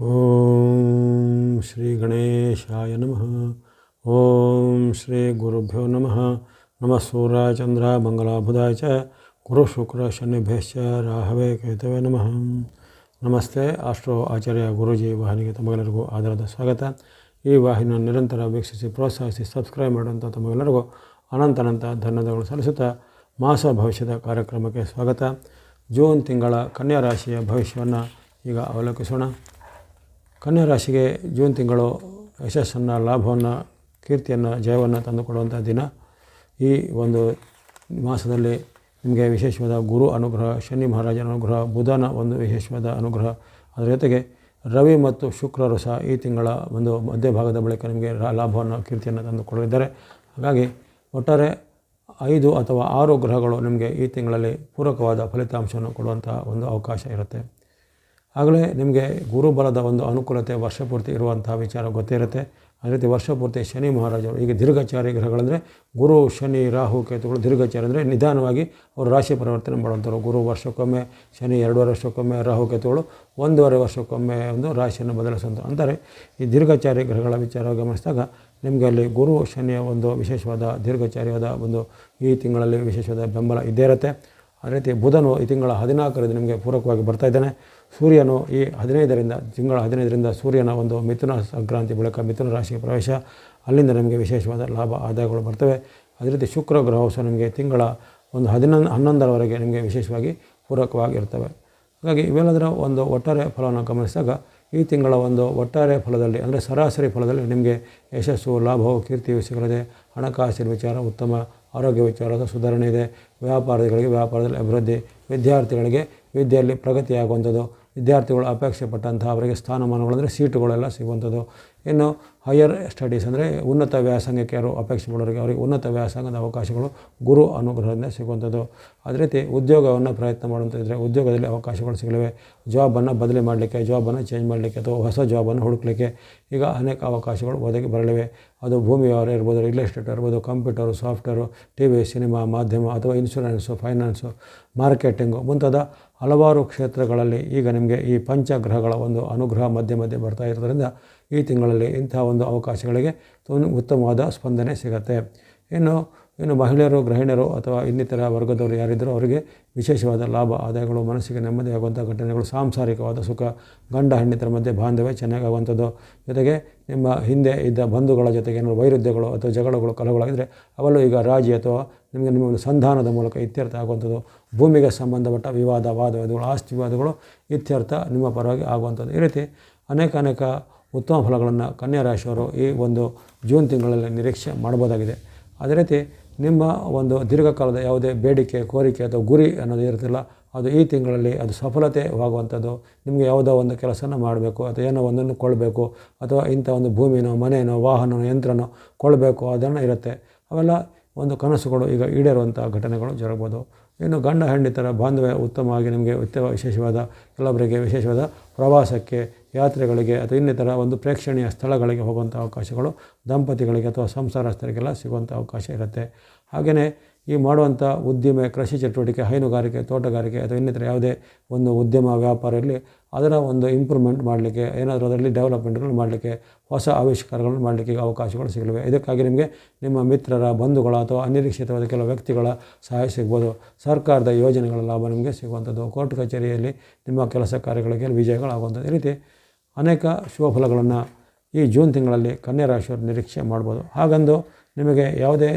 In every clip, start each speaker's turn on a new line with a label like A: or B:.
A: ಓಂ ಶ್ರೀ ಗಣೇಶಾಯ ನಮಃ. ಓಂ ಶ್ರೀ ಗುರುಭ್ಯೋ ನಮಃ. ನಮಃ ಸೂರ್ಯ ಚಂದ್ರ ಮಂಗಲ ಚ ಗುರು ಶುಕ್ರ ಶನಿಭ್ಯಶ್ಚ ರಾಹವೇ ಕೇತವೇ ನಮಃ. ನಮಸ್ತೆ ಆಸ್ಟ್ರೋ ಆಚಾರ್ಯ ಗುರುಜಿ ವಾಹಿನಿಗೆ ತಮಗೆಲ್ಲರಿಗೂ ಆಧಾರದ ಸ್ವಾಗತ. ಈ ವಾಹಿನಿಯನ್ನು ನಿರಂತರ ವೀಕ್ಷಿಸಿ ಪ್ರೋತ್ಸಾಹಿಸಿ ಸಬ್ಸ್ಕ್ರೈಬ್ ಮಾಡುವಂಥ ತಮಗೆಲ್ಲರಿಗೂ ಅನಂತ ಅನಂತ ಧನ್ಯವಾದಗಳು ಸಲ್ಲಿಸುತ್ತಾ ಮಾಸ ಭವಿಷ್ಯದ ಕಾರ್ಯಕ್ರಮಕ್ಕೆ ಸ್ವಾಗತ. ಜೂನ್ ತಿಂಗಳ ಕನ್ಯಾ ರಾಶಿಯ ಭವಿಷ್ಯವನ್ನು ಈಗ ಅವಲೋಕಿಸೋಣ. ಕನ್ಯಾ ರಾಶಿಗೆ ಜೂನ್ ತಿಂಗಳು ಯಶಸ್ಸನ್ನು, ಲಾಭವನ್ನು, ಕೀರ್ತಿಯನ್ನು, ಜಯವನ್ನು ತಂದುಕೊಡುವಂಥ ದಿನ. ಈ ಒಂದು ಮಾಸದಲ್ಲಿ ನಿಮಗೆ ವಿಶೇಷವಾದ ಗುರು ಅನುಗ್ರಹ, ಶನಿ ಮಹಾರಾಜನ ಅನುಗ್ರಹ, ಬುಧನ ಒಂದು ವಿಶೇಷವಾದ ಅನುಗ್ರಹ. ಅದರ ಜೊತೆಗೆ ರವಿ ಮತ್ತು ಶುಕ್ರರು ಸಹ ಈ ತಿಂಗಳ ಒಂದು ಮಧ್ಯಭಾಗದ ಬಳಿಕ ನಿಮಗೆ ಲಾಭವನ್ನು, ಕೀರ್ತಿಯನ್ನು ತಂದುಕೊಡಲಿದ್ದಾರೆ. ಹಾಗಾಗಿ ಒಟ್ಟಾರೆ ಐದು ಅಥವಾ ಆರು ಗ್ರಹಗಳು ನಿಮಗೆ ಈ ತಿಂಗಳಲ್ಲಿ ಪೂರಕವಾದ ಫಲಿತಾಂಶವನ್ನು ಕೊಡುವಂತಹ ಒಂದು ಅವಕಾಶ ಇರುತ್ತೆ. ಆಗಲೇ ನಿಮಗೆ ಗುರುಬಲದ ಒಂದು ಅನುಕೂಲತೆ, ವರ್ಷಪೂರ್ತಿ ಇರುವಂತಹ ವಿಚಾರ ಗೊತ್ತಿರುತ್ತೆ. ಅದೇ ರೀತಿ ವರ್ಷಪೂರ್ತಿ ಶನಿ ಮಹಾರಾಜರು ಈಗ ದೀರ್ಘಚಾರಿ ಗ್ರಹಗಳಂದರೆ ಗುರು, ಶನಿ, ರಾಹು, ಕೇತುಗಳು ದೀರ್ಘಚಾರಿ ಅಂದರೆ ನಿಧಾನವಾಗಿ ಅವರು ರಾಶಿ ಪರಿವರ್ತನೆ ಮಾಡುವಂಥವ್ರು. ಗುರು ವರ್ಷಕ್ಕೊಮ್ಮೆ, ಶನಿ ಎರಡೂವರೆ ವರ್ಷಕ್ಕೊಮ್ಮೆ, ರಾಹು, ಕೇತುಗಳು ಒಂದೂವರೆ ವರ್ಷಕ್ಕೊಮ್ಮೆ ಒಂದು ರಾಶಿಯನ್ನು ಬದಲಿಸುವಂಥ ಅಂದರೆ ಈ ದೀರ್ಘಚಾರಿ ಗ್ರಹಗಳ ವಿಚಾರ ಗಮನಿಸಿದಾಗ ನಿಮಗೆ ಅಲ್ಲಿ ಗುರು, ಶನಿಯ ಒಂದು ವಿಶೇಷವಾದ ದೀರ್ಘಚಾರಿಯಾದ ಒಂದು ಈ ತಿಂಗಳಲ್ಲಿ ವಿಶೇಷವಾದ ಬೆಂಬಲ ಇದ್ದೇ ಇರುತ್ತೆ. ಅದೇ ರೀತಿ ಬುಧನು ಈ ತಿಂಗಳ ಹದಿನಾಲ್ಕರಿಂದ ನಿಮಗೆ ಪೂರಕವಾಗಿ ಬರ್ತಾ ಇದ್ದಾನೆ. ಸೂರ್ಯನು ಈ ಹದಿನೈದರಿಂದ, ತಿಂಗಳ ಹದಿನೈದರಿಂದ ಸೂರ್ಯನ ಒಂದು ಮಿಥುನ ಸಂಕ್ರಾಂತಿ ಬಳಿಕ ಮಿಥುನ ರಾಶಿಗೆ ಪ್ರವೇಶ. ಅಲ್ಲಿಂದ ನಮಗೆ ವಿಶೇಷವಾದ ಲಾಭ, ಆದಾಯಗಳು ಬರ್ತವೆ. ಅದೇ ರೀತಿ ಶುಕ್ರ ಗ್ರಹವು ಸಹ ನಿಮಗೆ ತಿಂಗಳ ಒಂದು ಹದಿನೊಂದು ಹನ್ನೊಂದರವರೆಗೆ ನಿಮಗೆ ವಿಶೇಷವಾಗಿ ಪೂರಕವಾಗಿರ್ತವೆ. ಹಾಗಾಗಿ ಇವೆಲ್ಲದರ ಒಂದು ಒಟ್ಟಾರೆ ಫಲವನ್ನು ಗಮನಿಸಿದಾಗ ಈ ತಿಂಗಳ ಒಂದು ಒಟ್ಟಾರೆ ಫಲದಲ್ಲಿ, ಅಂದರೆ ಸರಾಸರಿ ಫಲದಲ್ಲಿ ನಿಮಗೆ ಯಶಸ್ಸು, ಲಾಭವು, ಕೀರ್ತಿಯು ಸಿಗಲಿದೆ. ಹಣಕಾಸಿನ ವಿಚಾರ ಉತ್ತಮ, ಆರೋಗ್ಯ ವಿಚಾರದ ಸುಧಾರಣೆ ಇದೆ. ವ್ಯಾಪಾರಿಗಳಿಗೆ ವ್ಯಾಪಾರದಲ್ಲಿ ಅಭಿವೃದ್ಧಿ, ವಿದ್ಯಾರ್ಥಿಗಳಿಗೆ ವಿದ್ಯೆಯಲ್ಲಿ ಪ್ರಗತಿಯಾಗುವಂಥದ್ದು, ವಿದ್ಯಾರ್ಥಿಗಳು ಅಪೇಕ್ಷೆ ಪಟ್ಟಂತಹ ಅವರಿಗೆ ಸ್ಥಾನಮಾನಗಳಂದರೆ ಸೀಟುಗಳೆಲ್ಲ ಸಿಗುವಂಥದ್ದು. ಇನ್ನು ಹೈಯರ್ ಸ್ಟಡೀಸ್ ಅಂದರೆ ಉನ್ನತ ವ್ಯಾಸಂಗಕ್ಕೆ ಯಾರು ಅಪೇಕ್ಷೆ ಮಾಡೋರಿಗೆ ಅವರಿಗೆ ಉನ್ನತ ವ್ಯಾಸಂಗದ ಅವಕಾಶಗಳು ಗುರು ಅನುಗ್ರಹದಿಂದ ಸಿಗುವಂಥದ್ದು. ಅದೇ ರೀತಿ ಉದ್ಯೋಗವನ್ನು ಪ್ರಯತ್ನ ಮಾಡುವಂಥದ್ದರೆ ಉದ್ಯೋಗದಲ್ಲಿ ಅವಕಾಶಗಳು ಸಿಗಲಿವೆ. ಜಾಬನ್ನು ಬದಲಿ ಮಾಡಲಿಕ್ಕೆ ಜಾಬನ್ನು ಚೇಂಜ್ ಮಾಡಲಿಕ್ಕೆ ಅಥವಾ ಹೊಸ ಜಾಬನ್ನು ಹುಡುಕಲಿಕ್ಕೆ ಈಗ ಅನೇಕ ಅವಕಾಶಗಳು ಒದಗಿ ಬರಲಿವೆ. ಅದು ಭೂಮಿ ವ್ಯವಹಾರ ಇರ್ಬೋದು ರಿಯಲ್ ಎಸ್ಟೇಟ್ ಇರ್ಬೋದು computer software T V cinema ಮಾಧ್ಯಮ ಅಥವಾ ಇನ್ಶೂರೆನ್ಸು ಫೈನಾನ್ಸು ಮಾರ್ಕೆಟಿಂಗು ಮುಂತಾದ ಹಲವಾರು ಕ್ಷೇತ್ರಗಳಲ್ಲಿ ಈಗ ನಿಮಗೆ ಈ ಪಂಚಗ್ರಹಗಳ ಒಂದು ಅನುಗ್ರಹ ಮಧ್ಯೆ ಮಧ್ಯೆ ಬರ್ತಾ ಇರೋದ್ರಿಂದ ಈ ತಿಂಗಳಲ್ಲಿ ಇಂಥ ಒಂದು ಅವಕಾಶಗಳಿಗೆ ಉತ್ತಮವಾದ ಸ್ಪಂದನೆ ಸಿಗುತ್ತೆ. ಇನ್ನು ಇನ್ನು ಮಹಿಳೆಯರು, ಗೃಹಿಣಿಯರು ಅಥವಾ ಇನ್ನಿತರ ವರ್ಗದವರು ಯಾರಿದ್ದರೂ ಅವರಿಗೆ ವಿಶೇಷವಾದ ಲಾಭ, ಆದಾಯಗಳು, ಮನಸ್ಸಿಗೆ ನೆಮ್ಮದಿಯಾಗುವಂಥ ಘಟನೆಗಳು, ಸಾಂಸಾರಿಕವಾದ ಸುಖ, ಗಂಡ ಹೆಣ್ಣಿತರ ಮಧ್ಯೆ ಬಾಂಧವ್ಯ ಚೆನ್ನಾಗಾಗುವಂಥದ್ದು. ಜೊತೆಗೆ ನಿಮ್ಮ ಹಿಂದೆ ಇದ್ದ ಬಂಧುಗಳ ಜೊತೆಗೆ ಏನಾದರೂ ವೈರುಧ್ಯಗಳು ಅಥವಾ ಜಗಳಗಳು ಕಲಗಳಾಗಿದ್ದರೆ ಅವೆಲ್ಲೂ ಈಗ ರಾಜಿ ಅಥವಾ ನಿಮಗೆ ನಿಮ್ಮ ಒಂದು ಸಂಧಾನದ ಮೂಲಕ ಇತ್ಯರ್ಥ ಆಗುವಂಥದ್ದು. ಭೂಮಿಗೆ ಸಂಬಂಧಪಟ್ಟ ವಿವಾದ ವಾದವಾದಗಳು ಆಸ್ತಿ ವಿವಾದಗಳು ಇತ್ಯರ್ಥ ನಿಮ್ಮ ಪರವಾಗಿ ಆಗುವಂಥದ್ದು. ಈ ರೀತಿ ಅನೇಕ ಅನೇಕ ಉತ್ತಮ ಫಲಗಳನ್ನು ಕನ್ಯಾ ರಾಶಿಯವರು ಈ ಒಂದು ಜೂನ್ ತಿಂಗಳಲ್ಲಿ ನಿರೀಕ್ಷೆ ಮಾಡ್ಬೋದಾಗಿದೆ ಅದೇ ರೀತಿ ನಿಮ್ಮ ಒಂದು ದೀರ್ಘಕಾಲದ ಯಾವುದೇ ಬೇಡಿಕೆ, ಕೋರಿಕೆ ಅಥವಾ ಗುರಿ ಅನ್ನೋದು ಇರ್ತಿಲ್ಲ ಅದು ಈ ತಿಂಗಳಲ್ಲಿ ಅದು ಸಫಲತೆವಾಗುವಂಥದ್ದು ನಿಮಗೆ ಯಾವುದೋ ಒಂದು ಕೆಲಸನ ಮಾಡಬೇಕು, ಅಥವಾ ಏನೋ ಒಂದನ್ನು ಕೊಡಬೇಕು ಅಥವಾ ಇಂಥ ಒಂದು ಭೂಮಿನೋ ಮನೆಯೋ ವಾಹನನೋ, ಯಂತ್ರನೋ ಕೊಳ್ಳಬೇಕು ಅದನ್ನು ಇರುತ್ತೆ. ಅವೆಲ್ಲ ಒಂದು ಕನಸುಗಳು ಈಗ ಈಡೇರುವಂಥ ಘಟನೆಗಳು ಜರಗ್ಬೋದು. ಇನ್ನು ಗಂಡ ಹೆಂಡಿತರ ಬಾಂಧವ್ಯ ಉತ್ತಮವಾಗಿ ನಿಮಗೆ ವಿಶೇಷವಾದ, ಕೆಲವರಿಗೆ ವಿಶೇಷವಾದ ಪ್ರವಾಸಕ್ಕೆ, ಯಾತ್ರೆಗಳಿಗೆ, ಅಥವಾ ಇನ್ನಿತರ ಒಂದು ಪ್ರೇಕ್ಷಣೀಯ ಸ್ಥಳಗಳಿಗೆ ಹೋಗುವಂಥ ಅವಕಾಶಗಳು, ದಂಪತಿಗಳಿಗೆ ಅಥವಾ ಸಂಸಾರಸ್ಥರಿಗೆಲ್ಲ ಸಿಗುವಂಥ ಅವಕಾಶ ಇರುತ್ತೆ. ಹಾಗೆಯೇ ಈ ಮಾಡುವಂಥ ಉದ್ಯಮ ಕೃಷಿ ಚಟುವಟಿಕೆ, ಹೈನುಗಾರಿಕೆ, ತೋಟಗಾರಿಕೆ ಅಥವಾ ಇನ್ನಿತರ ಯಾವುದೇ ಒಂದು ಉದ್ಯಮ, ವ್ಯಾಪಾರ ಇರಲಿ, ಅದರ ಒಂದು ಇಂಪ್ರೂವ್ಮೆಂಟ್ ಮಾಡಲಿಕ್ಕೆ, ಏನಾದರೂ ಅದರಲ್ಲಿ ಡೆವಲಪ್ಮೆಂಟ್ಗಳು ಮಾಡಲಿಕ್ಕೆ, ಹೊಸ ಆವಿಷ್ಕಾರಗಳನ್ನು ಮಾಡಲಿಕ್ಕೆ ಅವಕಾಶಗಳು ಸಿಗಲಿವೆ. ಇದಕ್ಕಾಗಿ ನಿಮಗೆ ನಿಮ್ಮ ಮಿತ್ರರ, ಬಂಧುಗಳ ಅಥವಾ ಅನಿರೀಕ್ಷಿತವಾದ ಕೆಲವು ವ್ಯಕ್ತಿಗಳ ಸಹಾಯ ಸಿಗ್ಬೋದು. ಸರ್ಕಾರದ ಯೋಜನೆಗಳ ಲಾಭ ನಿಮಗೆ ಸಿಗುವಂಥದ್ದು. ಕೋರ್ಟ್ ಕಚೇರಿಯಲ್ಲಿ ನಿಮ್ಮ ಕೆಲಸ ಕಾರ್ಯಗಳಿಗೆ ವಿಜಯಗಳಾಗುವಂಥದ್ದು. ಈ ರೀತಿ ಅನೇಕ ಶುಭಫಲಗಳನ್ನು ಈ ಜೂನ್ ತಿಂಗಳಲ್ಲಿ ಕನ್ಯಾ ರಾಶಿಯವರು ನಿರೀಕ್ಷೆ ಮಾಡ್ಬೋದು. ಹಾಗಂದು ನಿಮಗೆ ಯಾವುದೇ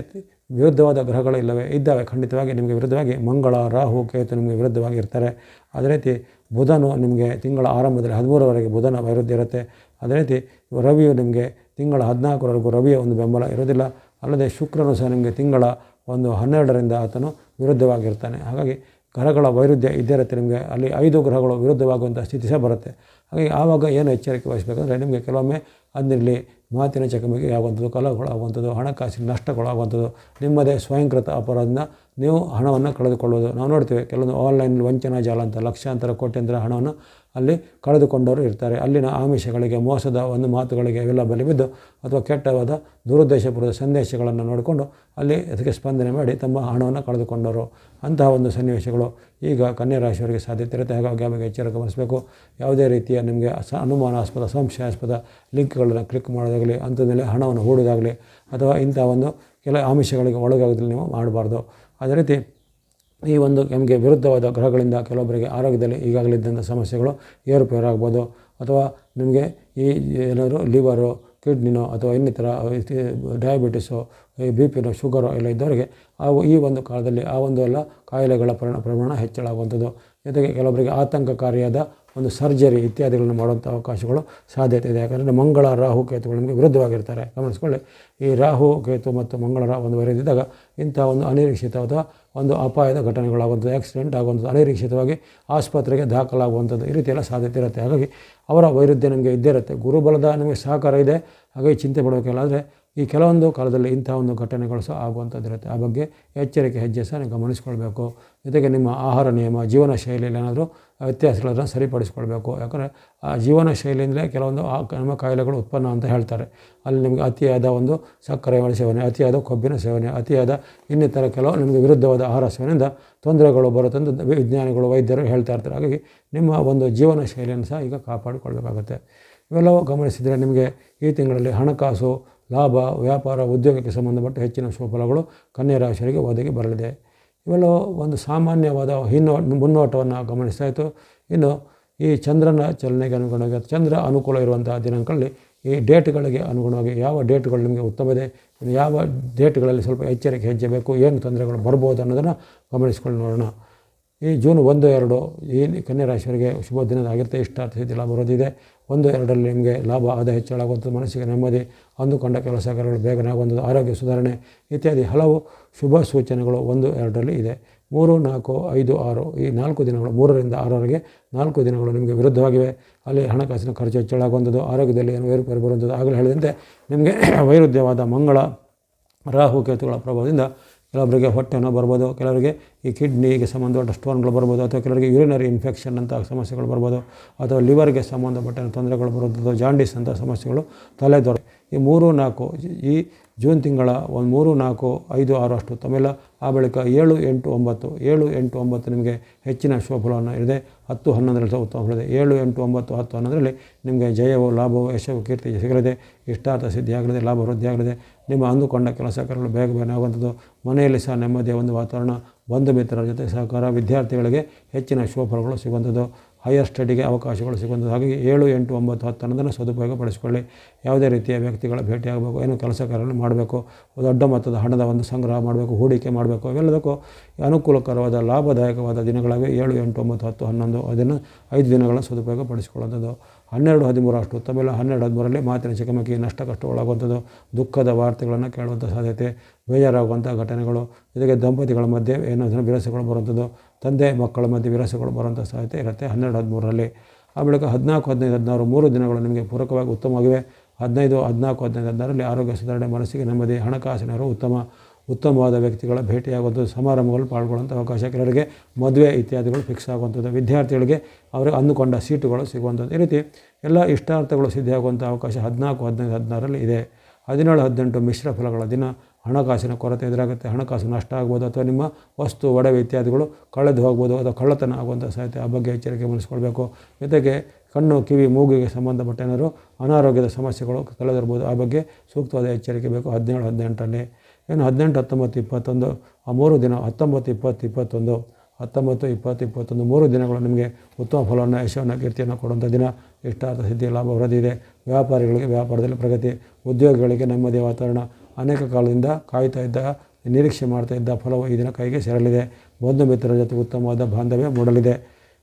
A: ವಿರುದ್ಧವಾದ ಗ್ರಹಗಳು ಇಲ್ಲವೇ? ಇದ್ದಾವೆ. ಖಂಡಿತವಾಗಿ ನಿಮಗೆ ವಿರುದ್ಧವಾಗಿ ಮಂಗಳ, ರಾಹು, ಕೇತು ನಿಮಗೆ ವಿರುದ್ಧವಾಗಿ ಇರ್ತಾರೆ ಅದೇ ರೀತಿ ಬುಧನು ನಿಮಗೆ ತಿಂಗಳ ಆರಂಭದಲ್ಲಿ ಹದಿಮೂರವರೆಗೆ ಬುಧನ ವೈರುದ್ಧ ಇರುತ್ತೆ. ಅದೇ ರೀತಿ ರವಿಯು ನಿಮಗೆ ತಿಂಗಳ ಹದಿನಾಲ್ಕರವರೆಗೂ ರವಿಯ ಒಂದು ಬೆಂಬಲ ಇರೋದಿಲ್ಲ ಅಲ್ಲದೆ ಶುಕ್ರನು ಸಹ ನಿಮಗೆ ತಿಂಗಳ ಒಂದು ಹನ್ನೆರಡರಿಂದ ಆತನು ವಿರುದ್ಧವಾಗಿರ್ತಾನೆ. ಹಾಗಾಗಿ ಗ್ರಹಗಳ ವೈರುಧ್ಯ ಇದ್ದೇ ಇರುತ್ತೆ, ನಿಮಗೆ ಅಲ್ಲಿ ಐದು ಗ್ರಹಗಳು ವಿರುದ್ಧವಾಗುವಂಥ ಸ್ಥಿತಿ ಸಹ ಬರುತ್ತೆ. ಹಾಗಾಗಿ ಆವಾಗ ಏನು ಎಚ್ಚರಿಕೆ ವಹಿಸಬೇಕಂದ್ರೆ ನಿಮಗೆ ಕೆಲವೊಮ್ಮೆ ಅದರಲ್ಲಿ ಮಾತಿನ ಚಕಮಕಿ ಆಗುವಂಥದ್ದು, ಕಲಹಗಳು ಆಗುವಂಥದ್ದು, ಹಣಕಾಸಿನ ನಷ್ಟಗಳು ಆಗುವಂಥದ್ದು, ನಿಮ್ಮದೇ ಸ್ವಯಂಕೃತ ಅಪರಾಧನ ನೀವು ಹಣವನ್ನು ಕಳೆದುಕೊಳ್ಳೋದು ನಾವು ನೋಡ್ತೀವಿ, ಕೆಲವೊಂದು ಆನ್ಲೈನ್ ವಂಚನಾ ಜಾಲ ಅಂತ ಲಕ್ಷಾಂತರ ಕೋಟ್ಯಂತರ ಹಣವನ್ನು ಅಲ್ಲಿ ಕಳೆದುಕೊಂಡವರು ಇರ್ತಾರೆ. ಅಲ್ಲಿನ ಆಮಿಷಗಳಿಗೆ, ಮೋಸದ ಒಂದು ಮಾತುಗಳಿಗೆ ಎಲ್ಲ ಬಲಿ ಬಿದ್ದು ಅಥವಾ ಕೆಟ್ಟವಾದ ದುರುದ್ದೇಶಪೂರ್ವ ಸಂದೇಶಗಳನ್ನು ನೋಡಿಕೊಂಡು ಅಲ್ಲಿ ಅದಕ್ಕೆ ಸ್ಪಂದನೆ ಮಾಡಿ ತಮ್ಮ ಹಣವನ್ನು ಕಳೆದುಕೊಂಡವರು ಅಂತಹ ಒಂದು ಸನ್ನಿವೇಶಗಳು ಈಗ ಕನ್ಯಾ ರಾಶಿಯವರಿಗೆ ಸಾಧ್ಯತೆ ಇರುತ್ತೆ. ಹಾಗಾಗಿ ಆಮೇಲೆ ಎಚ್ಚರ ಗಮನಿಸಬೇಕು ಯಾವುದೇ ರೀತಿಯ ನಿಮಗೆ ಅಸ ಅನುಮಾನಾಸ್ಪದ, ಸಂಶಯಾಸ್ಪದ ಲಿಂಕ್ಗಳನ್ನು ಕ್ಲಿಕ್ ಮಾಡೋದಾಗಲಿ ಅಂಥದ್ದಲ್ಲಿ ಹಣವನ್ನು ಹೂಡೋದಾಗಲಿ ಅಥವಾ ಇಂಥ ಒಂದು ಕೆಲ ಆಮಿಷಗಳಿಗೆ ಒಳಗಾಗೋದ್ರಲ್ಲಿ ನೀವು ಮಾಡಬಾರ್ದು. ಅದೇ ರೀತಿ ಈ ಒಂದು ನಮಗೆ ವಿರುದ್ಧವಾದ ಗ್ರಹಗಳಿಂದ ಕೆಲವೊಬ್ಬರಿಗೆ ಆರೋಗ್ಯದಲ್ಲಿ ಈಗಾಗಲಿದ್ದಂಥ ಸಮಸ್ಯೆಗಳು ಏರುಪೇರಾಗ್ಬೋದು ಅಥವಾ ನಿಮಗೆ ಈ ಏನಾದರೂ ಲಿವರು, ಕಿಡ್ನಿನೋ ಅಥವಾ ಇನ್ನಿತರ ಡಯಾಬಿಟಿಸು, ಈ ಬಿ ಪಿನೋ ಶುಗರೋ ಎಲ್ಲ ಇದ್ದವರಿಗೆ ಆ ಈ ಒಂದು ಕಾಲದಲ್ಲಿ ಆ ಒಂದು ಎಲ್ಲ ಕಾಯಿಲೆಗಳ ಪರಿಣ ಪ್ರಮಾಣ ಹೆಚ್ಚಳ ಆಗುವಂಥದ್ದು ಜೊತೆಗೆ ಕೆಲವೊಬ್ಬರಿಗೆ ಆತಂಕಕಾರಿಯಾದ ಒಂದು ಸರ್ಜರಿ ಇತ್ಯಾದಿಗಳನ್ನು ಮಾಡುವಂಥ ಅವಕಾಶಗಳು ಸಾಧ್ಯತೆ ಇದೆ. ಯಾಕಂದರೆ ಮಂಗಳ, ರಾಹು ಕೇತುಗಳು ನಿಮಗೆ ವಿರುದ್ಧವಾಗಿರ್ತಾರೆ. ಗಮನಿಸ್ಕೊಳ್ಳಿ. ಈ ರಾಹು, ಕೇತು ಮತ್ತು ಮಂಗಳ, ರಾಹು ಒಂದು ಬರೆದಿದ್ದಾಗ ಇಂಥ ಒಂದು ಅನಿರೀಕ್ಷಿತ ಅಥವಾ ಒಂದು ಅಪಾಯದ ಘಟನೆಗಳಾಗುವಂಥದ್ದು ಆಕ್ಸಿಡೆಂಟ್ ಆಗುವಂಥದ್ದು, ಅನಿರೀಕ್ಷಿತವಾಗಿ ಆಸ್ಪತ್ರೆಗೆ ದಾಖಲಾಗುವಂಥದ್ದು ಈ ರೀತಿಯೆಲ್ಲ ಸಾಧ್ಯತೆ ಇರುತ್ತೆ. ಹಾಗಾಗಿ ಅವರ ವೈರುಧ್ಯ ನಮಗೆ ಇದ್ದೇ ಇರುತ್ತೆ. ಗುರುಬಲದ ನಮಗೆ ಸಹಕಾರ ಇದೆ. ಹಾಗಾಗಿ ಚಿಂತೆ ಪಡಬೇಕಿಲ್ಲ. ಆದರೆ ಈ ಕೆಲವೊಂದು ಕಾಲದಲ್ಲಿ ಇಂಥ ಒಂದು ಘಟನೆಗಳು ಸಹ ಆಗುವಂಥದ್ದು ಇರುತ್ತೆ. ಆ ಬಗ್ಗೆ ಎಚ್ಚರಿಕೆ, ಹೆಜ್ಜೆ ಸಹ ಗಮನಿಸ್ಕೊಳ್ಬೇಕು. ಜೊತೆಗೆ ನಿಮ್ಮ ಆಹಾರ ನಿಯಮ, ಜೀವನ ಶೈಲಿಯಲ್ಲಿ ಏನಾದರೂ ವ್ಯತ್ಯಾಸಗಳನ್ನು ಸರಿಪಡಿಸ್ಕೊಳ್ಬೇಕು. ಯಾಕಂದರೆ ಆ ಜೀವನ ಶೈಲಿಯಿಂದಲೇ ಕೆಲವೊಂದು ಆ ನಮ್ಮ ಕಾಯಿಲೆಗಳು ಉತ್ಪನ್ನ ಅಂತ ಹೇಳ್ತಾರೆ. ಅಲ್ಲಿ ನಿಮಗೆ ಅತಿಯಾದ ಒಂದು ಸಕ್ಕರೆ ಸೇವನೆ, ಅತಿಯಾದ ಕೊಬ್ಬಿನ ಸೇವನೆ, ಅತಿಯಾದ ಇನ್ನಿತರ ಕೆಲವು ನಿಮಗೆ ವಿರುದ್ಧವಾದ ಆಹಾರ ಸೇವನೆಯಿಂದ ತೊಂದರೆಗಳು ಬರುತ್ತಂದು ವಿಜ್ಞಾನಿಗಳು, ವೈದ್ಯರು ಹೇಳ್ತಾ ಇರ್ತಾರೆ. ಹಾಗಾಗಿ ನಿಮ್ಮ ಒಂದು ಜೀವನ ಶೈಲಿಯನ್ನು ಸಹ ಈಗ ಕಾಪಾಡಿಕೊಳ್ಬೇಕಾಗುತ್ತೆ. ಇವೆಲ್ಲವೂ ಗಮನಿಸಿದರೆ ನಿಮಗೆ ಈ ತಿಂಗಳಲ್ಲಿ ಹಣಕಾಸು, ಲಾಭ, ವ್ಯಾಪಾರ, ಉದ್ಯೋಗಕ್ಕೆ ಸಂಬಂಧಪಟ್ಟ ಹೆಚ್ಚಿನ ಶುಭಫಲಗಳು ಕನ್ಯಾ ರಾಶಿಯರಿಗೆ ಒದಗಿ ಬರಲಿದೆ. ಇವೆಲ್ಲವೂ ಒಂದು ಸಾಮಾನ್ಯವಾದ ಹಿನ್ನೋ ಮುನ್ನೋಟವನ್ನು ಗಮನಿಸ್ತಾಯಿತು ಇನ್ನು ಈ ಚಂದ್ರನ ಚಲನೆಗೆ ಅನುಗುಣವಾಗಿ ಚಂದ್ರ ಅನುಕೂಲ ಇರುವಂಥ ದಿನಾಂಕಗಳಲ್ಲಿ ಈ ಡೇಟ್ಗಳಿಗೆ ಅನುಗುಣವಾಗಿ ಯಾವ ಡೇಟ್ಗಳು ನಿಮಗೆ ಉತ್ತಮ ಇದೆ ಯಾವ ಡೇಟ್ಗಳಲ್ಲಿ ಸ್ವಲ್ಪ ಎಚ್ಚರಿಕೆ ಹೆಜ್ಜೆ ಬೇಕು ಏನು ತೊಂದರೆಗಳು ಬರ್ಬೋದು ಅನ್ನೋದನ್ನು ಗಮನಿಸ್ಕೊಂಡು ನೋಡೋಣ. ಈ ಜೂನ್ ಒಂದು, ಎರಡು ಈ ಕನ್ಯಾ ರಾಶಿಯವರಿಗೆ ಶುಭ ದಿನದಾಗಿರುತ್ತೆ ಇಷ್ಟಾರ್ಥ ಸಿದ್ಧಿ ಲಾಭ ಬರೋದಿದೆ ಒಂದು ಎರಡರಲ್ಲಿ ನಿಮಗೆ ಲಾಭ, ಆದಾಯ ಹೆಚ್ಚಳಾಗುವಂಥದ್ದು ಮನಸ್ಸಿಗೆ ನೆಮ್ಮದಿ ಅಂದುಕೊಂಡ ಕೆಲಸ ಕಾರ್ಯಗಳು ಬೇಗನೆ ಆಗುವಂಥದ್ದು ಆರೋಗ್ಯ ಸುಧಾರಣೆ ಇತ್ಯಾದಿ ಹಲವು ಶುಭ ಸೂಚನೆಗಳು ಒಂದು, ಎರಡರಲ್ಲಿ ಇದೆ. ಮೂರು, ನಾಲ್ಕು, ಐದು, ಆರು ಈ ನಾಲ್ಕು ದಿನಗಳು, ಮೂರರಿಂದ ಆರವರೆಗೆ ನಾಲ್ಕು ದಿನಗಳು ನಿಮಗೆ ವಿರುದ್ಧವಾಗಿವೆ. ಅಲ್ಲಿ ಹಣಕಾಸಿನ ಖರ್ಚು ಹೆಚ್ಚಳಾಗುವಂಥದ್ದು ಆರೋಗ್ಯದಲ್ಲಿ ಏನು ಏರುಪೇರು ಬರುವಂಥದ್ದು ಆಗಲೇ ಹೇಳಿದಂತೆ ನಿಮಗೆ ವೈರುಧ್ಯವಾದ ಮಂಗಳ, ರಾಹು, ಕೇತುಗಳ ಪ್ರಭಾವದಿಂದ ಕೆಲವರಿಗೆ ಹೊಟ್ಟೆ ಬರ್ಬೋದು, ಕೆಲವರಿಗೆ ಈ ಕಿಡ್ನಿಗೆ ಸಂಬಂಧಪಟ್ಟ ಸ್ಟೋನ್ಗಳು ಬರ್ಬೋದು, ಅಥವಾ ಕೆಲವರಿಗೆ ಯೂರಿನರಿ ಇನ್ಫೆಕ್ಷನ್ ಅಂತ ಸಮಸ್ಯೆಗಳು ಬರ್ಬೋದು, ಅಥವಾ ಲಿವರ್ಗೆ ಸಂಬಂಧಪಟ್ಟ ತೊಂದರೆಗಳು ಬರುವಂಥದ್ದು ಜಾಂಡೀಸ್ ಅಂತ ಸಮಸ್ಯೆಗಳು ತಲೆದೊರ ಈ ಮೂರು ನಾಲ್ಕು, ಈ ಜೂನ್ ತಿಂಗಳ ಒಂದು ಮೂರು ನಾಲ್ಕು ಐದು ಆರು ಅಷ್ಟು ತಮ್ಮೆಲ್ಲ ಆ ಬಳಿಕ ಏಳು ಎಂಟು ಒಂಬತ್ತು, ಏಳು ಎಂಟು ಒಂಬತ್ತು ನಿಮಗೆ ಹೆಚ್ಚಿನ ಶುಭಫಲವನ್ನು ಇದೆ. ಹತ್ತು ಹನ್ನೊಂದರಲ್ಲಿ ಸಹ ಉತ್ತಮ ಫಲಿದೆ ಏಳು ಎಂಟು ಒಂಬತ್ತು, ಹತ್ತು ಹನ್ನೊಂದರಲ್ಲಿ ನಿಮಗೆ ಜಯವು, ಲಾಭವೋ, ಯಶವು ಕೀರ್ತಿ ಸಿಗಲಿದೆ. ಇಷ್ಟಾರ್ಥ ಸಿದ್ಧಿಯಾಗಲಿದೆ ಲಾಭ ವೃದ್ಧಿಯಾಗಲಿದೆ ನಿಮ್ಮ ಅಂದುಕೊಂಡ ಕೆಲಸ ಕಾರ್ಯಗಳು ಬೇಗ ಬೇನೆ ಆಗುವಂಥದ್ದು. ಮನೆಯಲ್ಲಿ ಸಹ ನೆಮ್ಮದಿಯ ಒಂದು ವಾತಾವರಣ, ಬಂಧು ಮಿತ್ರರ ಜೊತೆ ಸಹಕಾರ, ವಿದ್ಯಾರ್ಥಿಗಳಿಗೆ ಹೆಚ್ಚಿನ ಶುಭಫಲಗಳು ಸಿಗುವಂಥದ್ದು. ಹೈಯರ್ ಸ್ಟಡಿಗೆ ಅವಕಾಶಗಳು ಸಿಗುವಂಥದ್ದು. ಹಾಗೆ ಏಳು ಎಂಟು ಒಂಬತ್ತು ಹತ್ತು ಅನ್ನೋದನ್ನು ಸದುಪಯೋಗ ಪಡಿಸಿಕೊಳ್ಳಿ. ಯಾವುದೇ ರೀತಿಯ ವ್ಯಕ್ತಿಗಳ ಭೇಟಿಯಾಗಬೇಕು, ಏನು ಕೆಲಸ ಕಾರ್ಯಗಳನ್ನು ಮಾಡಬೇಕು, ದೊಡ್ಡ ಮೊತ್ತದ ಹಣದ ಒಂದು ಸಂಗ್ರಹ ಮಾಡಬೇಕು, ಹೂಡಿಕೆ ಮಾಡಬೇಕು, ಇವೆಲ್ಲದಕ್ಕೂ ಅನುಕೂಲಕರವಾದ, ಲಾಭದಾಯಕವಾದ ದಿನಗಳಾಗಿ ಏಳು ಎಂಟು ಒಂಬತ್ತು ಹತ್ತು ಹನ್ನೊಂದು ಅದನ್ನು ಐದು ದಿನಗಳನ್ನು ಸದುಪಯೋಗ ಪಡಿಸಿಕೊಳ್ಳುವಂಥದ್ದು. ಹನ್ನೆರಡು ಹದಿಮೂರು ಅಷ್ಟು, ತಮಿಳು ಹನ್ನೆರಡು ಹದಿಮೂರರಲ್ಲಿ ಮಾತಿನ ಚಕಮಕಿ ನಷ್ಟ ಕಷ್ಟ ಒಳಗುವಂಥದ್ದು, ದುಃಖದ ವಾರ್ತೆಗಳನ್ನು ಕೇಳುವಂಥ ಸಾಧ್ಯತೆ, ಬೇಜಾರಾಗುವಂಥ ಘಟನೆಗಳು ಜೊತೆಗೆ ದಂಪತಿಗಳ ಮಧ್ಯೆ ಏನೋ ವಿರಸಗಳು ಬರುವಂಥದ್ದು, ತಂದೆ, ಮಕ್ಕಳ ಮಧ್ಯೆ ವಿರಸಗಳು ಬರುವಂಥ ಸಾಧ್ಯತೆ ಇರುತ್ತೆ ಹನ್ನೆರಡು ಹದಿಮೂರರಲ್ಲಿ. ಆ ಬಳಿಕ ಹದಿನಾಲ್ಕು, ಹದಿನೈದು, ಹದಿನಾರು, ಮೂರು ದಿನಗಳು ನಿಮಗೆ ಪೂರಕವಾಗಿ ಉತ್ತಮವಾಗಿವೆ. ಹದಿನೈದು, ಹದಿನಾಲ್ಕು, ಹದಿನೈದು, ಹದಿನಾರರಲ್ಲಿ ಆರೋಗ್ಯ ಸುಧಾರಣೆ ಮನಸ್ಸಿಗೆ ನೆಮ್ಮದಿ ಹಣಕಾಸಿನವರು ಉತ್ತಮ. ಉತ್ತಮವಾದ ವ್ಯಕ್ತಿಗಳ ಭೇಟಿಯಾಗುವಂಥದ್ದು ಸಮಾರಂಭಗಳು ಪಾಲ್ಗೊಳ್ಳುವಂಥ ಅವಕಾಶ. ಕೆಲವರಿಗೆ ಮದುವೆ ಇತ್ಯಾದಿಗಳು ಫಿಕ್ಸ್ ಆಗುವಂಥದ್ದು. ವಿದ್ಯಾರ್ಥಿಗಳಿಗೆ ಅವರಿಗೆ ಅಂದುಕೊಂಡ ಸೀಟುಗಳು ಸಿಗುವಂಥದ್ದು. ಈ ರೀತಿ ಎಲ್ಲ ಇಷ್ಟಾರ್ಥಗಳು ಸಿದ್ಧಿಯಾಗುವಂಥ ಅವಕಾಶ ಹದಿನಾಲ್ಕು, ಹದಿನೈದು, ಹದಿನಾರರಲ್ಲಿ ಇದೆ. ಹದಿನೇಳು, ಹದಿನೆಂಟು ಮಿಶ್ರ ಫಲಗಳ ದಿನ ಹಣಕಾಸಿನ ಕೊರತೆ ಎದುರಾಗುತ್ತೆ. ಹಣಕಾಸು ನಷ್ಟ ಆಗ್ಬೋದು ಅಥವಾ ನಿಮ್ಮ ವಸ್ತು, ಒಡವೆ ಇತ್ಯಾದಿಗಳು ಕಳೆದು ಹೋಗ್ಬೋದು ಅಥವಾ ಕಳ್ಳತನ ಆಗುವಂಥ ಸಾಧ್ಯತೆ ಆ ಬಗ್ಗೆ ಎಚ್ಚರಿಕೆ ವಹಿಸ್ಕೊಳ್ಬೇಕು ಜೊತೆಗೆ ಕಣ್ಣು, ಕಿವಿ, ಮೂಗಿಗೆ ಸಂಬಂಧಪಟ್ಟ ಏನಾದರೂ ಅನಾರೋಗ್ಯದ ಸಮಸ್ಯೆಗಳು ತಲೆದಿರ್ಬೋದು. ಆ ಬಗ್ಗೆ ಸೂಕ್ತವಾದ ಎಚ್ಚರಿಕೆ ಬೇಕು. ಹದಿನೇಳು, ಹದಿನೆಂಟರಲ್ಲಿ ಏನು ಹದಿನೆಂಟು, ಹತ್ತೊಂಬತ್ತು, ಇಪ್ಪತ್ತೊಂದು, ಆ ಮೂರು ದಿನ, ಹತ್ತೊಂಬತ್ತು, ಇಪ್ಪತ್ತು, ಇಪ್ಪತ್ತೊಂದು, ಹತ್ತೊಂಬತ್ತು, ಇಪ್ಪತ್ತು, ಇಪ್ಪತ್ತೊಂದು, ಮೂರು ದಿನಗಳು ನಿಮಗೆ ಉತ್ತಮ ಫಲವನ್ನು, ಯಶವನ್ನು, ಕೀರ್ತಿಯನ್ನು ಕೊಡುವಂಥ ದಿನ. ಇಷ್ಟಾರ್ಥ ಸಿದ್ಧಿ, ಲಾಭ ವರದಿದೆ ವ್ಯಾಪಾರಿಗಳಿಗೆ, ವ್ಯಾಪಾರದಲ್ಲಿ ಪ್ರಗತಿ, ಉದ್ಯೋಗಿಗಳಿಗೆ ನೆಮ್ಮದಿಯ ವಾತಾವರಣ. ಅನೇಕ ಕಾಲದಿಂದ ಕಾಯ್ತಾ ಇದ್ದ, ನಿರೀಕ್ಷೆ ಮಾಡ್ತಾ ಇದ್ದ ಫಲವು ಈ ದಿನ ಕೈಗೆ ಸೇರಲಿದೆ. ಬಂಧು ಮಿತ್ರರ ಜೊತೆ ಉತ್ತಮವಾದ ಬಾಂಧವ್ಯ ಮೂಡಲಿದೆ.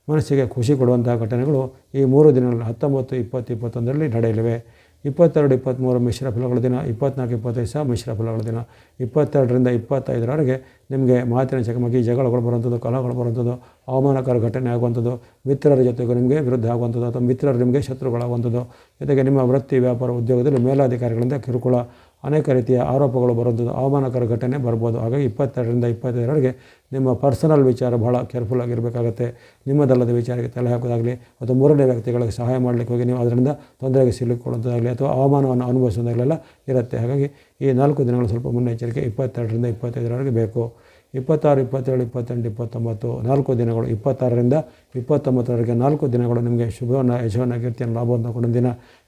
A: ಮನಸ್ಸಿಗೆ ಖುಷಿ ಕೊಡುವಂತಹ ಘಟನೆಗಳು ಈ ಮೂರು ದಿನಗಳಲ್ಲಿ, ಹತ್ತೊಂಬತ್ತು, ಇಪ್ಪತ್ತು, ಇಪ್ಪತ್ತೊಂದರಲ್ಲಿ ನಡೆಯಲಿವೆ. ಇಪ್ಪತ್ತೆರಡು, ಇಪ್ಪತ್ತ್ಮೂರು ಮಿಶ್ರ ಫಲಗಳ ದಿನ, ಇಪ್ಪತ್ನಾಲ್ಕು, ಇಪ್ಪತ್ತೈದು ಸಹ ಮಿಶ್ರ ಫಲಗಳ ದಿನ. ಇಪ್ಪತ್ತೆರಡರಿಂದ ಇಪ್ಪತ್ತೈದರವರೆಗೆ ನಿಮಗೆ ಮಾತಿನ ಚಕಮಕಿ, ಜಗಳಗಳು ಬರುವಂಥದ್ದು, ಕಲಹಗಳು ಬರುವಂಥದ್ದು, ಅವಮಾನಕರ ಘಟನೆ ಆಗುವಂಥದ್ದು, ಮಿತ್ರರ ಜೊತೆಗೆ ನಿಮಗೆ ವಿರುದ್ಧ ಆಗುವಂಥದ್ದು, ಅಥವಾ ಮಿತ್ರರು ನಿಮಗೆ ಶತ್ರುಗಳಾಗುವಂಥದ್ದು. ಜೊತೆಗೆ ನಿಮ್ಮ ವೃತ್ತಿ ವ್ಯಾಪಾರ ಉದ್ಯೋಗದಲ್ಲಿ ಮೇಲಾಧಿಕಾರಿಗಳಿಂದ ಕಿರುಕುಳ ಅನೇಕ ರೀತಿಯ ಆರೋಪಗಳು ಬರೋದು ಅವಮಾನಕರ ಘಟನೆ ಬರ್ಬೋದು. ಹಾಗಾಗಿ ಇಪ್ಪತ್ತೆರಡರಿಂದ ಇಪ್ಪತ್ತೈದರವರೆಗೆ ನಿಮ್ಮ ಪರ್ಸನಲ್ ವಿಚಾರ ಭಾಳ ಕೇರ್ಫುಲ್ ಆಗಿರಬೇಕಾಗತ್ತೆ. ನಿಮ್ಮದಲ್ಲದ ವಿಚಾರಕ್ಕೆ ತಲೆ ಹಾಕೋದಾಗಲಿ ಅಥವಾ ಮೂರನೇ ವ್ಯಕ್ತಿಗಳಿಗೆ ಸಹಾಯ ಮಾಡಲಿಕ್ಕೆ ಹೋಗಿ ನೀವು ಅದರಿಂದ ತೊಂದರೆಗೆ ಸಿಲುಕೊಳ್ಳೋದಾಗಲಿ ಅಥವಾ ಅವಮಾನವನ್ನು ಅನುಭವಿಸೋದಾಗಲೆಲ್ಲ ಇರುತ್ತೆ. ಹಾಗಾಗಿ ಈ ನಾಲ್ಕು ದಿನಗಳು ಸ್ವಲ್ಪ ಮುನ್ನೆಚ್ಚರಿಕೆ ಇಪ್ಪತ್ತೆರಡರಿಂದ ಇಪ್ಪತ್ತೈದರವರೆಗೆ ಬೇಕು. ಇಪ್ಪತ್ತಾರು, ಇಪ್ಪತ್ತೇಳು, ಇಪ್ಪತ್ತೆಂಟು, ಇಪ್ಪತ್ತೊಂಬತ್ತು ನಾಲ್ಕು ದಿನಗಳು. ಇಪ್ಪತ್ತಾರರಿಂದ ಇಪ್ಪತ್ತೊಂಬತ್ತರವರೆಗೆ ನಾಲ್ಕು ದಿನಗಳು ನಿಮಗೆ ಶುಭವನ್ನು, ಯಶವನ್ನು, ಕೀರ್ತಿಯನ್ನು, ಲಾಭವನ್ನು ಕೊಡೋ ದಿನ.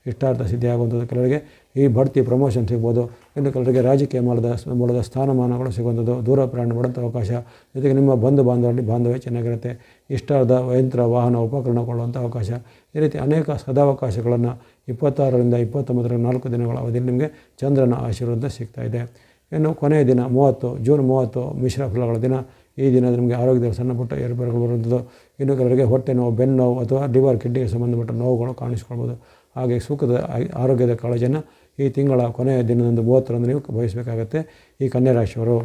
A: ಇಷ್ಟಾರ್ಥ ಸಿದ್ಧಿಯಾಗುವಂಥದ್ದು ಕೆಲವರಿಗೆ ಈ ಬಡ್ತಿ ಪ್ರಮೋಷನ್ ಸಿಗ್ಬೋದು. ಇನ್ನು ಕೆಲವರಿಗೆ ರಾಜಕೀಯ ಮೂಲದ ಮೂಲದ ಸ್ಥಾನಮಾನಗಳು ಸಿಗುವಂಥದ್ದು, ದೂರ ಪ್ರಯಾಣ ಮಾಡುವಂಥ ಅವಕಾಶ. ಜೊತೆಗೆ ನಿಮ್ಮ ಬಂಧು ಬಾಂಧವರಲ್ಲಿ ಬಾಂಧವ್ಯ ಚೆನ್ನಾಗಿರುತ್ತೆ. ಇಷ್ಟಾರ್ಧ ಯಂತ್ರ, ವಾಹನ ಉಪಕರಣ ಕೊಳ್ಳುವಂಥ ಅವಕಾಶ. ಈ ರೀತಿ ಅನೇಕ ಸದಾವಕಾಶಗಳನ್ನು ಇಪ್ಪತ್ತಾರರಿಂದ ಇಪ್ಪತ್ತೊಂಬತ್ತರ ನಾಲ್ಕು ದಿನಗಳ ಅವಧಿಯಲ್ಲಿ ನಿಮಗೆ ಚಂದ್ರನ ಆಶೀರ್ವಾದ ಸಿಗ್ತಾ ಇದೆ. ಇನ್ನು ಕೊನೆಯ ದಿನ ಮೂವತ್ತು, ಜೂನ್ ಮೂವತ್ತು ಮಿಶ್ರ ಫಲಗಳ ದಿನ. ಈ ದಿನ ನಿಮಗೆ ಆರೋಗ್ಯದಲ್ಲಿ ಸಣ್ಣ ಪುಟ್ಟ ಏರುಪೇರುಗಳು ಬರುವಂಥದ್ದು. ಇನ್ನು ಕೆಲವರಿಗೆ ಹೊಟ್ಟೆ ನೋವು, ಬೆನ್ನು ನೋವು ಅಥವಾ ಲಿವರ್ ಕಿಡ್ನಿಗೆ ಸಂಬಂಧಪಟ್ಟ ನೋವುಗಳು ಕಾಣಿಸ್ಕೊಳ್ಬೋದು. ಹಾಗೆ ಸುಖದ ಆರೋಗ್ಯದ ಕಾಳಜಿಯನ್ನು ಈ ತಿಂಗಳ ಕೊನೆಯ ದಿನದಂದು ಮೂವತ್ತರಂದು ನೀವು ಬಯಸಬೇಕಾಗತ್ತೆ ಈ ಕನ್ಯಾ ರಾಶಿಯವರು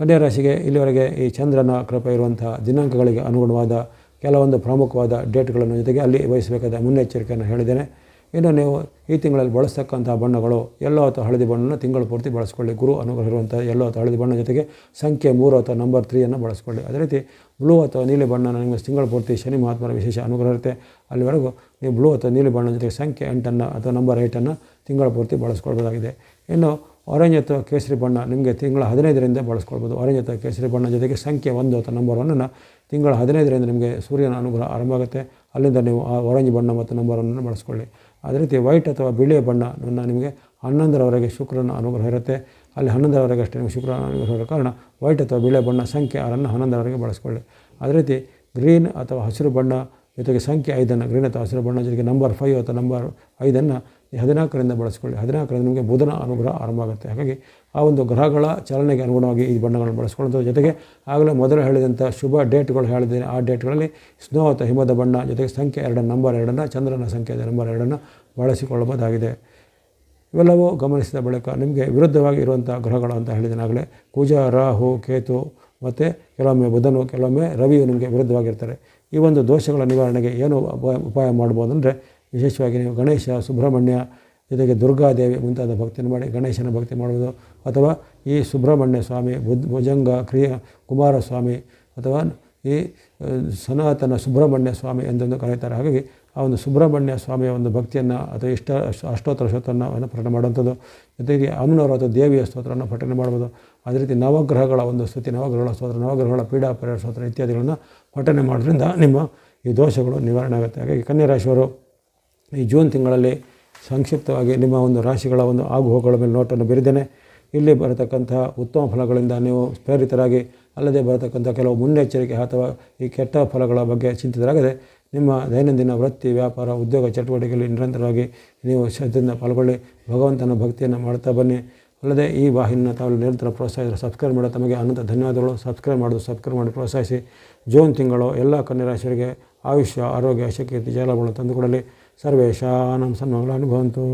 A: ಕನ್ಯಾ ರಾಶಿಗೆ ಇಲ್ಲಿವರೆಗೆ ಈ ಚಂದ್ರನ ಕೃಪೆ ಇರುವಂತಹ ದಿನಾಂಕಗಳಿಗೆ ಅನುಗುಣವಾದ ಕೆಲವೊಂದು ಪ್ರಮುಖವಾದ ಡೇಟ್ಗಳನ್ನು ಜೊತೆಗೆ ಅಲ್ಲಿ ವಹಿಸಬೇಕಾದ ಮುನ್ನೆಚ್ಚರಿಕೆಯನ್ನು ಹೇಳಿದ್ದೇನೆ. ಇನ್ನು ನೀವು ಈ ತಿಂಗಳಲ್ಲಿ ಬಳಸ್ತಕ್ಕಂಥ ಬಣ್ಣಗಳು ಎಲ್ಲೋ ಅಥವಾ ಹಳದಿ ಬಣ್ಣನ ತಿಂಗಳು ಪೂರ್ತಿ ಬಳಸ್ಕೊಳ್ಳಿ. ಗುರು ಅನುಗ್ರಹ ಇರುವಂಥ ಎಲ್ಲೋ ಅಥವಾ ಹಳದಿ ಬಣ್ಣ ಜೊತೆಗೆ ಸಂಖ್ಯೆ ಮೂರು ಅಥವಾ ನಂಬರ್ ತ್ರೀಯನ್ನು ಬಳಸ್ಕೊಳ್ಳಿ. ಅದೇ ರೀತಿ ಬ್ಲೂ ಅಥವಾ ನೀಲಿ ಬಣ್ಣ ನಿಮಗೆ ತಿಂಗಳ ಪೂರ್ತಿ ಶನಿ ಮಹಾತ್ಮರ ವಿಶೇಷ ಅನುಗ್ರಹ ಇರುತ್ತೆ. ಅಲ್ಲಿವರೆಗೂ ನೀವು ಬ್ಲೂ ಅಥವಾ ನೀಲಿ ಬಣ್ಣ ಜೊತೆಗೆ ಸಂಖ್ಯೆ ಎಂಟನ್ನು ಅಥವಾ ನಂಬರ್ ಏಯ್ಟನ್ನು ತಿಂಗಳ ಪೂರ್ತಿ ಬಳಸ್ಕೊಳ್ಬೋದಾಗಿದೆ. ಇನ್ನು ಆರೆಂಜ್ ಅಥವಾ ಕೇಸರಿ ಬಣ್ಣ ನಿಮಗೆ ತಿಂಗಳ ಹದಿನೈದರಿಂದ ಬಳಸ್ಕೊಳ್ಬೋದು. ಆರೆಂಜ್ ಅಥವಾ ಕೇಸರಿ ಬಣ್ಣ ಜೊತೆಗೆ ಸಂಖ್ಯೆ ಒಂದು ಅಥವಾ ನಂಬರ್ ಒನ್ನನ್ನು ತಿಂಗಳ ಹದಿನೈದರಿಂದ ನಿಮಗೆ ಸೂರ್ಯನ ಅನುಗ್ರಹ ಆರಂಭ ಆಗುತ್ತೆ ಅಲ್ಲಿಂದ ನೀವು ಆ ಆರೆಂಜ್ ಬಣ್ಣ ಮತ್ತು ನಂಬರ್ ಒನ್ನನ್ನು ಬಳಸ್ಕೊಳ್ಳಿ. ಅದೇ ರೀತಿ ವೈಟ್ ಅಥವಾ ಬಿಳಿಯ ಬಣ್ಣವನ್ನು ನಿಮಗೆ ಹನ್ನೊಂದರವರೆಗೆ ಶುಕ್ರನ ಅನುಗ್ರಹ ಇರುತ್ತೆ. ಅಲ್ಲಿ ಹನ್ನೊಂದರವರೆಗೆ ಅಷ್ಟೇ ನಿಮಗೆ ಶುಕ್ರನ ಅನುಗ್ರಹ ಇರೋ ಕಾರಣ ವೈಟ್ ಅಥವಾ ಬಿಳಿಯ ಬಣ್ಣ ಸಂಖ್ಯೆ ಆರನ್ನು ಹನ್ನೊಂದರವರೆಗೆ ಬಳಸ್ಕೊಳ್ಳಿ. ಅದೇ ರೀತಿ ಗ್ರೀನ್ ಅಥವಾ ಹಸಿರು ಬಣ್ಣ ಜೊತೆಗೆ ಸಂಖ್ಯೆ ಐದನ್ನು, ಗ್ರೀನ್ ಅಥವಾ ಹಸಿರು ಬಣ್ಣ ಜೊತೆಗೆ ನಂಬರ್ ಫೈವ್ ಅಥವಾ ನಂಬರ್ ಐದನ್ನು ಹದಿನಾಲ್ಕರಿಂದ ಬಳಸ್ಕೊಳ್ಳಿ. ಹದಿನಾಲ್ಕರಿಂದ ನಿಮಗೆ ಬುಧನ ಅನುಗ್ರಹ ಆರಂಭ ಆಗುತ್ತೆ. ಹಾಗಾಗಿ ಆ ಒಂದು ಗ್ರಹಗಳ ಚಲನೆಗೆ ಅನುಗುಣವಾಗಿ ಈ ಬಣ್ಣಗಳನ್ನು ಬಳಸ್ಕೊಳ್ಳೋದ್ರ ಜೊತೆಗೆ ಆಗಲೇ ಮೊದಲು ಹೇಳಿದಂಥ ಶುಭ ಡೇಟ್ಗಳು ಹೇಳಿದ್ದೇನೆ. ಆ ಡೇಟ್ಗಳಲ್ಲಿ ಸ್ನೋ ಅಥವಾ ಹಿಮದ ಬಣ್ಣ, ಜೊತೆಗೆ ಸಂಖ್ಯೆ ಎರಡು ನಂಬರ್ ಎರಡನ್ನು, ಚಂದ್ರನ ಸಂಖ್ಯೆ ನಂಬರ್ ಎರಡನ್ನು ಬಳಸಿಕೊಳ್ಳಬಹುದಾಗಿದೆ. ಇವೆಲ್ಲವೂ ಗಮನಿಸಿದ ಬಳಿಕ ನಿಮಗೆ ವಿರುದ್ಧವಾಗಿ ಇರುವಂಥ ಗ್ರಹಗಳು ಅಂತ ಹೇಳಿದನಾಗಲೇ ಕುಜ, ರಾಹು, ಕೇತು ಮತ್ತು ಕೆಲವೊಮ್ಮೆ ಬುಧನು, ಕೆಲವೊಮ್ಮೆ ರವಿಯು ನಿಮಗೆ ವಿರುದ್ಧವಾಗಿರ್ತಾರೆ. ಈ ಒಂದು ದೋಷಗಳ ನಿವಾರಣೆಗೆ ಏನು ಉಪಾಯ ಮಾಡ್ಬೋದು ಅಂದರೆ ವಿಶೇಷವಾಗಿ ನೀವು ಗಣೇಶ, ಸುಬ್ರಹ್ಮಣ್ಯ, ಜೊತೆಗೆ ದುರ್ಗಾದೇವಿ ಮುಂತಾದ ಭಕ್ತಿಯನ್ನು ಮಾಡಿ ಗಣೇಶನ ಭಕ್ತಿ ಮಾಡುವುದು. ಅಥವಾ ಈ ಸುಬ್ರಹ್ಮಣ್ಯ ಸ್ವಾಮಿ ಬುದ್ ಭುಜಂಗ ಕ್ರಿಯ, ಕುಮಾರಸ್ವಾಮಿ ಅಥವಾ ಈ ಸನಾತನ ಸುಬ್ರಹ್ಮಣ್ಯ ಸ್ವಾಮಿ ಎಂದೆಂದು ಕರೀತಾರೆ ಹಾಗಾಗಿ ಆ ಒಂದು ಸುಬ್ರಹ್ಮಣ್ಯ ಸ್ವಾಮಿಯ ಒಂದು ಭಕ್ತಿಯನ್ನು ಅಥವಾ ಇಷ್ಟ ಅಷ್ಟೋತ್ತರ ಸ್ತೋತ್ರವನ್ನು ಪಠನೆ ಮಾಡುವಂಥದ್ದು. ಜೊತೆಗೆ ಅಮ್ಮನವರು ಅಥವಾ ದೇವಿಯ ಸ್ತೋತ್ರವನ್ನು ಪಠನೆ ಮಾಡ್ಬೋದು ಅದೇ ರೀತಿ ನವಗ್ರಹಗಳ ಒಂದು ಸ್ತುತಿ, ನವಗ್ರಹಗಳ ಸ್ತೋತ್ರ, ನವಗ್ರಹಗಳ ಪೀಡಾ ಪರಿಹಾರ ಸ್ತೋತ್ರ ಇತ್ಯಾದಿಗಳನ್ನು ಪಠನೆ ಮಾಡೋದ್ರಿಂದ ನಿಮ್ಮ ಈ ದೋಷಗಳು ನಿವಾರಣೆ ಆಗುತ್ತೆ. ಹಾಗಾಗಿ ಕನ್ಯಾ ರಾಶಿಯವರು ಈ ಜೂನ್ ತಿಂಗಳಲ್ಲಿ ಸಂಕ್ಷಿಪ್ತವಾಗಿ ನಿಮ್ಮ ಒಂದು ರಾಶಿಗಳ ಒಂದು ಆಗುಹೋಗುಗಳ ಮೇಲೆ ನೋಟನ್ನು ಬೀರಿದ್ದೇನೆ ಇಲ್ಲಿ ಬರತಕ್ಕಂಥ ಉತ್ತಮ ಫಲಗಳಿಂದ ನೀವು ಪ್ರೇರಿತರಾಗಿ, ಅಲ್ಲದೆ ಬರತಕ್ಕಂಥ ಕೆಲವು ಮುನ್ನೆಚ್ಚರಿಕೆ ಅಥವಾ ಈ ಕೆಟ್ಟ ಫಲಗಳ ಬಗ್ಗೆ ಚಿಂತಿತರಾಗದೆ ನಿಮ್ಮ ದೈನಂದಿನ ವೃತ್ತಿ, ವ್ಯಾಪಾರ, ಉದ್ಯೋಗ ಚಟುವಟಿಕೆಯಲ್ಲಿ ನಿರಂತರವಾಗಿ ನೀವು ಶ್ರದ್ಧೆಯಿಂದ ಪಾಲ್ಗೊಳ್ಳಿ, ಭಗವಂತನ ಭಕ್ತಿಯನ್ನು ಮಾಡ್ತಾ ಬನ್ನಿ. ಅಲ್ಲದೆ ಈ ವಾಹಿನಿಯನ್ನು ತಾವು ನಿರಂತರ ಪ್ರೋತ್ಸಾಹಿಸಿದ್ರೆ ಸಬ್ಸ್ಕ್ರೈಬ್ ಮಾಡೋ ತಮಗೆ ಅನಂತ ಧನ್ಯವಾದಗಳು. ಸಬ್ಸ್ಕ್ರೈಬ್ ಮಾಡೋದು ಸಬ್ಸ್ಕ್ರೈಬ್ ಮಾಡಿ ಪ್ರೋತ್ಸಾಹಿಸಿ. ಜೂನ್ ತಿಂಗಳು ಎಲ್ಲ ಕನ್ಯರಾಶಿಯರಿಗೆ ಆಯುಷ್ಯ, ಆರೋಗ್ಯ, ಶಕ್ತಿ ಜಲಗಳನ್ನು ತಂದುಕೊಡಲಿ. ಸರ್ವೇಶಾನಂ ಸನ್ಮಂಗಳ ಅನುಭವಂತು